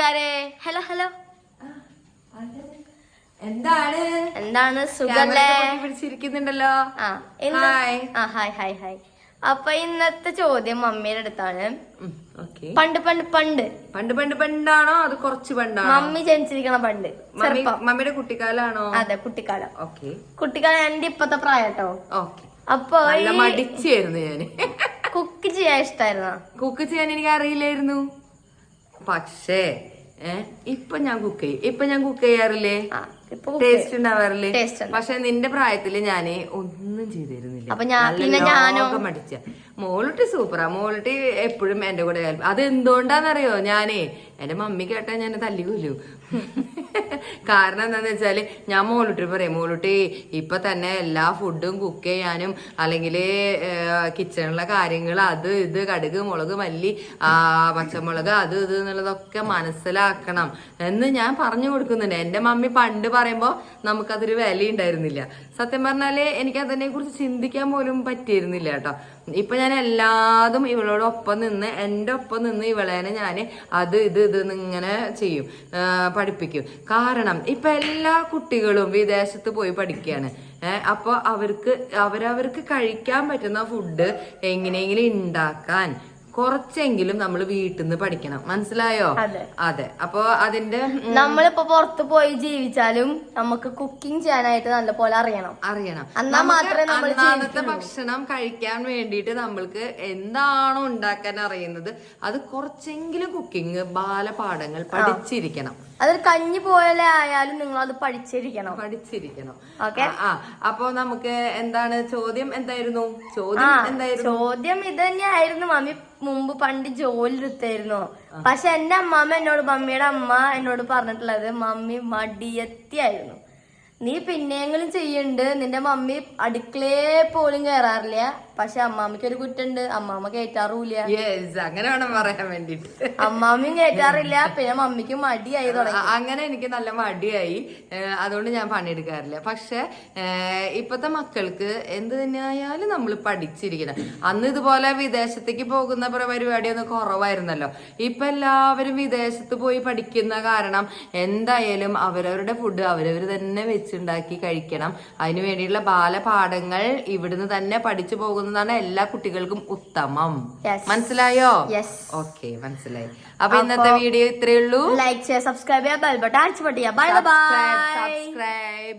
കൂട്ടുകാരെ? Hello hello. എന്താണ്? എന്താണ്? സുഖല്ലേ? പിടിച്ചിരിക്കുന്നുണ്ടല്ലോ. ആ ഹായ്. ഹായ് ഹായ് ഹായ് അപ്പൊ ഇന്നത്തെ ചോദ്യം മമ്മിയുടെ അടുത്താണ്. പണ്ട് പണ്ട് പണ്ട്. പണ്ട് പണ്ട് പണ്ടാണോ? അത് കുറച്ച് പണ്ടാണോ? മമ്മി ജനിച്ചിരിക്കണ പണ്ട്. മമ്മി മമ്മിയുടെ കുട്ടിക്കാലാണോ? അതെ കുട്ടിക്കാലം. ഓക്കെ കുട്ടിക്കാലം എന്റെ ഇപ്പത്തെ പ്രായട്ടോ. ഓക്കെ അപ്പൊ മടിച്ചായിരുന്നു ഞാൻ. കുക്ക് ചെയ്യാൻ ഇഷ്ടായിരുന്നോ? കുക്ക് ചെയ്യാൻ എനിക്ക് അറിയില്ലായിരുന്നു പക്ഷേ ഇപ്പൊ ഞാൻ കുക്ക് ചെയ്യും. ഇപ്പൊ ഞാൻ കുക്ക് ചെയ്യാറില്ലേ? ടേസ്റ്റ് ഉണ്ടാവാറില്ലേ പക്ഷെ നിന്റെ പ്രായത്തിൽ ഞാൻ ഒന്നും ചെയ്തിരുന്നില്ല. ഞാൻ-? ലോകം മടിച്ച മോളിട്ട് സൂപ്പറാ. മോളിട്ട് എപ്പോഴും എന്റെ കൂടെ അത് എന്തുകൊണ്ടാന്നറിയോ ഞാനേ എന്റെ മമ്മി കേട്ടാ ഞാൻ തല്ലി കൊല്ലു. കാരണം എന്താന്ന് വെച്ചാൽ ഞാൻ മോളുട്ടി പറയും മോളുട്ടി ഇപ്പൊ തന്നെ എല്ലാ ഫുഡും കുക്ക് ചെയ്യാനും അല്ലെങ്കിൽ കിച്ചണിലെ കാര്യങ്ങൾ അത് ഇത് കടുക് മുളക് മല്ലി പച്ചമുളക് അത് ഇത് എന്നുള്ളതൊക്കെ മനസ്സിലാക്കണം. എന്ന് ഞാൻ പറഞ്ഞു കൊടുക്കുന്നുണ്ട്. എന്റെ മമ്മി പണ്ട് പറയുമ്പോ നമുക്കതൊരു വില ഉണ്ടായിരുന്നില്ല സത്യം പറഞ്ഞാൽ എനിക്ക് അതിനെ കുറിച്ച് ചിന്തിക്കാൻ പോലും പറ്റിയിരുന്നില്ല കേട്ടോ. ഇപ്പൊ ഞാൻ എല്ലാതും ഇവളോട് ഒപ്പം നിന്ന് എന്റെ ഒപ്പം നിന്ന് ഇവളേനെ ഞാൻ അത് ഇത് ഇത് ഇങ്ങനെ ചെയ്യും പഠിപ്പിക്കും. കാരണം ഇപ്പൊ എല്ലാ കുട്ടികളും വിദേശത്ത് പോയി പഠിക്കുകയാണ് ഏഹ് അപ്പൊ അവർക്ക് അവരവർക്ക് കഴിക്കാൻ പറ്റുന്ന ഫുഡ് എങ്ങനെയെങ്കിലും ഉണ്ടാക്കാൻ. കുറച്ചെങ്കിലും നമ്മൾ വീട്ടിൽ നിന്ന് പഠിക്കണം. മനസ്സിലായോ? അതെ. അപ്പൊ അതിന്റെ നമ്മളിപ്പോ പുറത്ത് പോയി ജീവിച്ചാലും നമുക്ക് കുക്കിംഗ് ചെയ്യാനായിട്ട് നല്ലപോലെ അറിയണം. അറിയണം. എന്നാ മാത്രമേ നമ്മൾ ഭക്ഷണം കഴിക്കാൻ വേണ്ടിയിട്ട് നമ്മൾക്ക് എന്താണോ ഉണ്ടാക്കാൻ അറിയുന്നത് അത് കുറച്ചെങ്കിലും കുക്കിംഗ് ബാലപാഠങ്ങൾ പഠിച്ചിരിക്കണം. അതൊരു കഞ്ഞി പോലെ ആയാലും നിങ്ങൾ അത് പഠിച്ചിരിക്കണം. പഠിച്ചിരിക്കണം. ഓക്കെ? ആ, ആ. അപ്പൊ നമുക്ക് എന്താണ് ചോദ്യം എന്തായിരുന്നു? ചോദ്യം എന്തായിരുന്നു? ചോദ്യം ഇത് തന്നെയായിരുന്നു മമ്മി മുമ്പ് പണ്ട് ജോലി എടുത്തായിരുന്നു പക്ഷെ എന്റെ അമ്മാമ്മ എന്നോട് മമ്മിയുടെ അമ്മ എന്നോട് പറഞ്ഞിട്ടുള്ളത് മമ്മി മടിയത്തിയായിരുന്നു. നീ പിന്നെയെങ്കിലും ചെയ്യുന്നുണ്ട് നിന്റെ മമ്മി അടുക്കളയെ പോലും കയറാറില്ല പക്ഷെ അമ്മാമ്മയ്ക്ക് ഒരു കുറ്റുണ്ട്. അമ്മാമ്മ കയറ്റാറുമില്ല യെസ് അങ്ങനെ വേണം പറയാൻ വേണ്ടിട്ട്. അമ്മാമ്മയും കേറ്റാറില്ല. പിന്നെ മമ്മിക്ക് മടിയായി തുടങ്ങി. അങ്ങനെ എനിക്ക് നല്ല മടിയായി. അതുകൊണ്ട് ഞാൻ പണിയെടുക്കാറില്ല. പക്ഷെ ഇപ്പത്തെ മക്കൾക്ക് എന്ത് തന്നെയായാലും നമ്മൾ പഠിച്ചിരിക്കണം. അന്ന് ഇതുപോലെ വിദേശത്തേക്ക് പോകുന്ന പ്ര- പരിപാടിയൊന്നും കുറവായിരുന്നല്ലോ. ഇപ്പൊ എല്ലാവരും വിദേശത്ത് പോയി പഠിക്കുന്ന കാരണം എന്തായാലും അവരവരുടെ ഫുഡ് അവരവർ തന്നെ വെച്ചുണ്ടാക്കി കഴിക്കണം. അതിനു വേണ്ടിയിട്ടുള്ള ബാലപാഠങ്ങൾ ഇവിടുന്ന് തന്നെ പഠിച്ചു പോകുന്നതാണ് എല്ലാ കുട്ടികൾക്കും ഉത്തമം. മനസ്സിലായോ. ഓക്കെ മനസ്സിലായി. അപ്പൊ ഇന്നത്തെ വീഡിയോ ഇത്രയേ ഉള്ളൂ. ലൈക്ക് ചെയ്യുക സബ്സ്ക്രൈബ് ചെയ്യുക ബെൽ ബട്ടൺ അടിച്ചു പൊട്ടിയ. Bye bye subscribe.